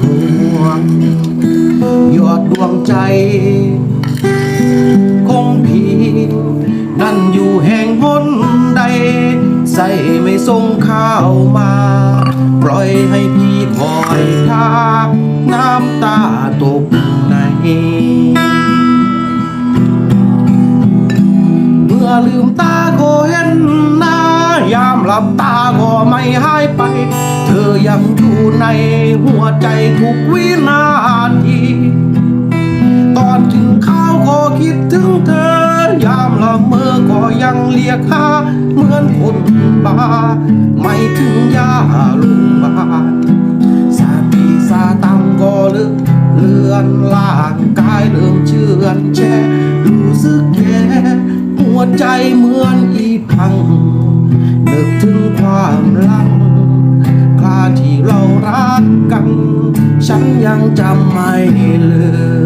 ห่วงยอดดวงใจ คงผีนั่นอยู่แห่งบนใด ใส่ไม่ส่งข้าวมา ปล่อยให้พี่คอยทาน้ำตาตกในเมื่อลืมตาก็เห็นหน้ายามหลับตาก็ไม่ให้ ยังอยู่ในหัวใจทุกวินาที ตอนกินข้าวก็คิดถึงเธอ ยามละเมอก็ยังเรียกหาเหมือนคนบ้า ไม่ถึงยาลุงบาสามีสาตังก็เลือนเลือนล่างกายเริ่มเชื่อนแช่รู้สึกแย่หัวใจเหมือนอีพังนึกถึงความลัง ที่เรารักกัน ฉันยังจำไม่ลืม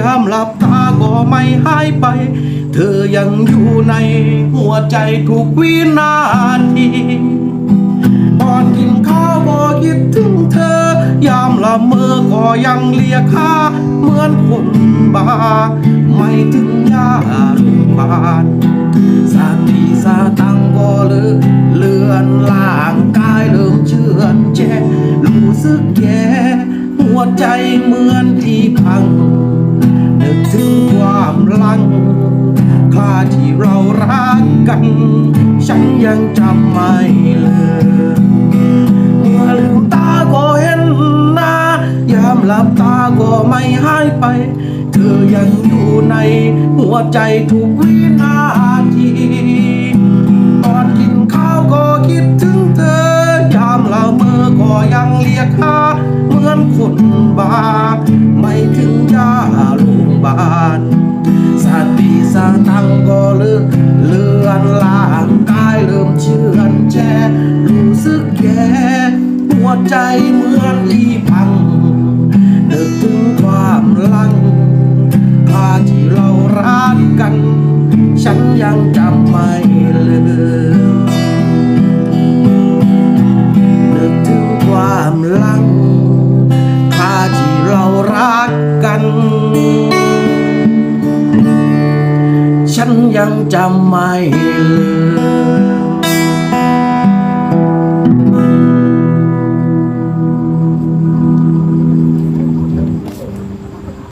ยามหลับตาก็ไม่หายไป เธอยังอยู่ในหัวใจทุกวินาทีตอนกินข้าวก็คิดถึงเธอ ยามละเมอก็ยังเรียกหาเหมือนคนบ้า ไม่ถึงยาโรงพยาบาลสามีสาตังก็เลือเลือนล่างกายเริ่มเชื่อนแช่รู้สึกแย่หัวใจเหมือนที่พัง นึกถึงความหลังค่าที่เรารักกัน ฉันยังจำไม่ลืมเมื่อลืมตาก็เห็นหน้ายามหลับตาก็ไม่หายไป เธอยังอยู่ในหัวใจทุกวิ วใจเหมือนอีพังนึกถึงความหลังคาที่เรารักกัน ฉันยังจำไม่ลืมนึกถึงความหลังคาที่เรารักกัน ฉันยังจำไม่ลืม